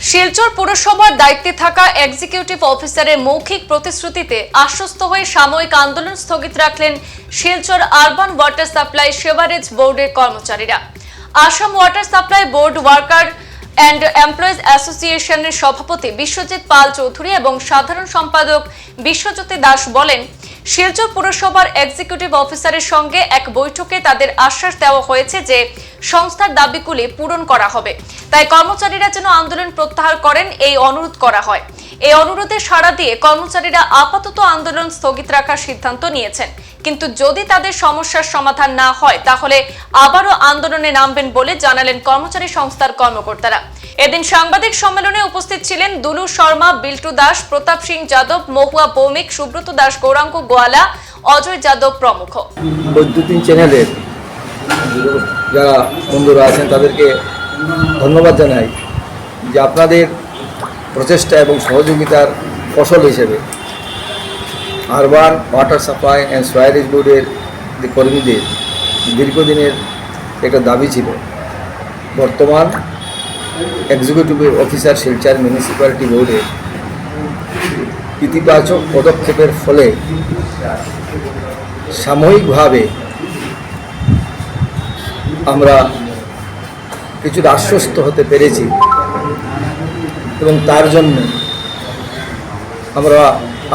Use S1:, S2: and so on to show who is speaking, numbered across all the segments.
S1: শিলচর পুরসভার দায়িত্বে থাকা এক্সিকিউটিভ অফিসারের মৌখিক প্রতিশ্রুতিতে আশ্বস্ত হয়ে সাময়িক আন্দোলন স্থগিত রাখলেন Silchar urban water supply sewerage বোর্ডের কর্মচারীরা। Assam water supply board worker and employees অ্যাসোসিয়েশনের সভাপতি বিশ্বজিৎ পাল চৌধুরী এবং সাধারণ সম্পাদক বিশ্বজ্যোতি দাস বলেন শিলচর পুরসভার এক্সিকিউটিভ অফিসারের সঙ্গে এক বৈঠকে তাদের আশ্বাস দেওয়া হয়েছে যে সংস্থার দাবিগুলি পূরণ করা হবে। তাই কর্মচারীরা যেন আন্দোলন প্রত্যাহার করেন, এই অনুরোধ করা হয়। এই অনুরোধে সাড়া দিয়ে কর্মচারীরা আপাতত আন্দোলন স্থগিত রাখার সিদ্ধান্ত নিয়েছেন। কিন্তু যদি তাদের সমস্যার সমাধান না হয়, তাহলে আবারও আন্দোলনে নামবেন বলে জানালেন কর্মচারী সংস্থার কর্মকর্তারা। এদিন সাংবাদিক সম্মেলনে উপস্থিত ছিলেন দুলু শর্মা, বিল্টু দাস, প্রতাপ সিং যাদব, মহুয়া ভৌমিক সুব্রত দাস, গৌরাঙ্গ গোয়ালা, অজয় যাদব প্রমুখ।
S2: বৈদ্যুতিন চ্যানেলের যারা বন্ধুরা আছেন, তাদেরকে ধন্যবাদ জানাই যে আপনাদের প্রচেষ্টা এবং সহযোগিতার ফসল হিসেবে urban water supply and sewerage বোর্ডের যে কর্মীদের দীর্ঘদিনের একটা দাবি ছিল, বর্তমান এক্সিকিউটিভ অফিসার শিলচার মিউনিসিপ্যালিটি বোর্ডের ইতিবাচক পদক্ষেপের ফলে সাময়িকভাবে আমরা কিছুটা আশ্বস্ত হতে পেরেছি। এবং তার জন্য আমরা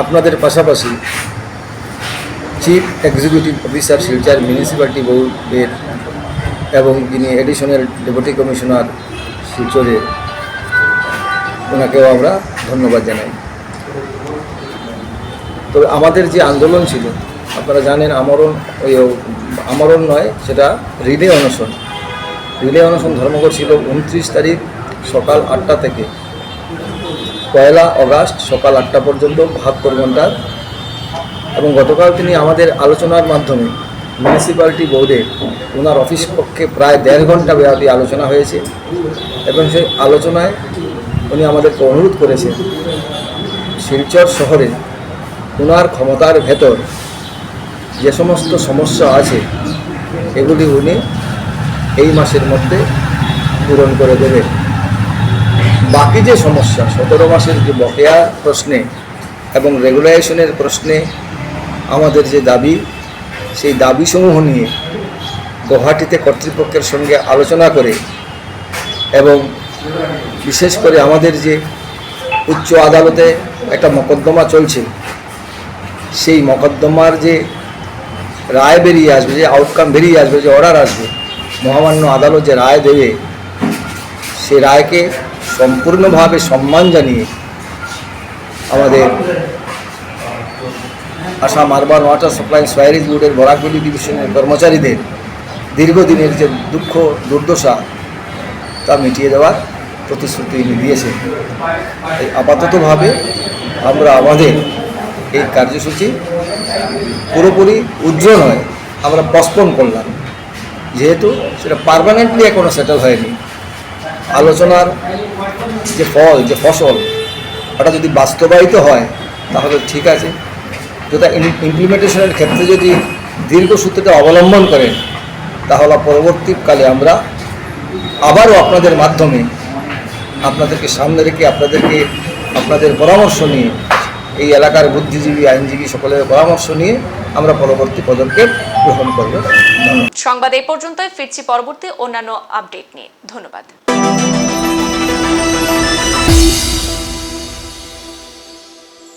S2: আপনাদের পাশাপাশি chief executive officer Silchar municipality বোর্ডের এবং যিনি এডিশনাল ডেপুটি কমিশনার শিলচরে, ওনাকেও আমরা ধন্যবাদ জানাই। তবে আমাদের যে আন্দোলন ছিল, আপনারা জানেন আমরণ, ওই আমরণ নয়, সেটা রিলে অনশন। রিলে অনশন ধর্মঘট ছিল উনত্রিশ তারিখ সকাল আটটা থেকে। পয়লা অগাস্ট সকাল আটটা পর্যন্ত বাহাত্তর ঘণ্টার এবং গতকাল তিনি আমাদের আলোচনার মাধ্যমে মিউনিসিপ্যালিটি বোর্ডে ওনার অফিস পক্ষে প্রায় দেড় ঘণ্টা ব্যাপী আলোচনা হয়েছে এবং সেই আলোচনায় উনি আমাদেরকে অনুরোধ করেছেন শিলচর শহরে ওনার ক্ষমতার ভেতর যে সমস্ত সমস্যা আছে, এগুলি উনি এই মাসের মধ্যে পূরণ করে দেবে বাকি যে সমস্যা, সতেরো মাসের যে বকেয়া প্রশ্নে এবং রেগুলেশনের প্রশ্নে আমাদের যে দাবি, সেই দাবিসমূহ নিয়ে গুয়াহাটিতে কর্তৃপক্ষের সঙ্গে আলোচনা করে এবং বিশেষ করে আমাদের যে উচ্চ আদালতে একটা মকদ্দমা চলছে, সেই মকদ্দমার যে রায় বেরিয়ে আসবে, যে আউটকাম বেরিয়ে আসবে, যে অর্ডার আসবে, মহামান্য আদালত যে রায় দেবে, সে রায়কে সম্পূর্ণভাবে সম্মান জানিয়ে আমাদের Assam urban water supply sewerage বোর্ডের বরাকগুলি ডিভিশনের কর্মচারীদের দীর্ঘদিনের যে দুঃখ, দুর্দশা, তা মিটিয়ে দেওয়ার প্রতিশ্রুতি তিনি দিয়েছেন। এই আপাততভাবে আমরা আমাদের এই কার্যসূচি পুরোপুরি উজ্জ্বল নয়, আমরা পসপন করলাম। যেহেতু সেটা পারমানেন্টলি এখনও সেটেল হয়নি। আলোচনার যে ফল, যে ফসল, ওটা যদি বাস্তবায়িত হয়, তাহলে ঠিক আছে। যেটা ইমপ্লিমেন্টেশনের ক্ষেত্রে যদি দীর্ঘসূত্রতা অবলম্বন করেন তাহলে পরবর্তীকালে আমরা আবারও আপনাদের মাধ্যমে আপনাদেরকে সামনে রেখে, আপনাদেরকে আপনাদের পরামর্শ নিয়ে, এই এলাকার বুদ্ধিজীবী, আইনজীবী সকলের পরামর্শ নিয়ে আমরা পরবর্তী পদক্ষেপ গ্রহণ করব।
S1: সংবাদ এই পর্যন্তই। ফিরছি পরবর্তী অন্যান্য আপডেট নিয়ে। ধন্যবাদ।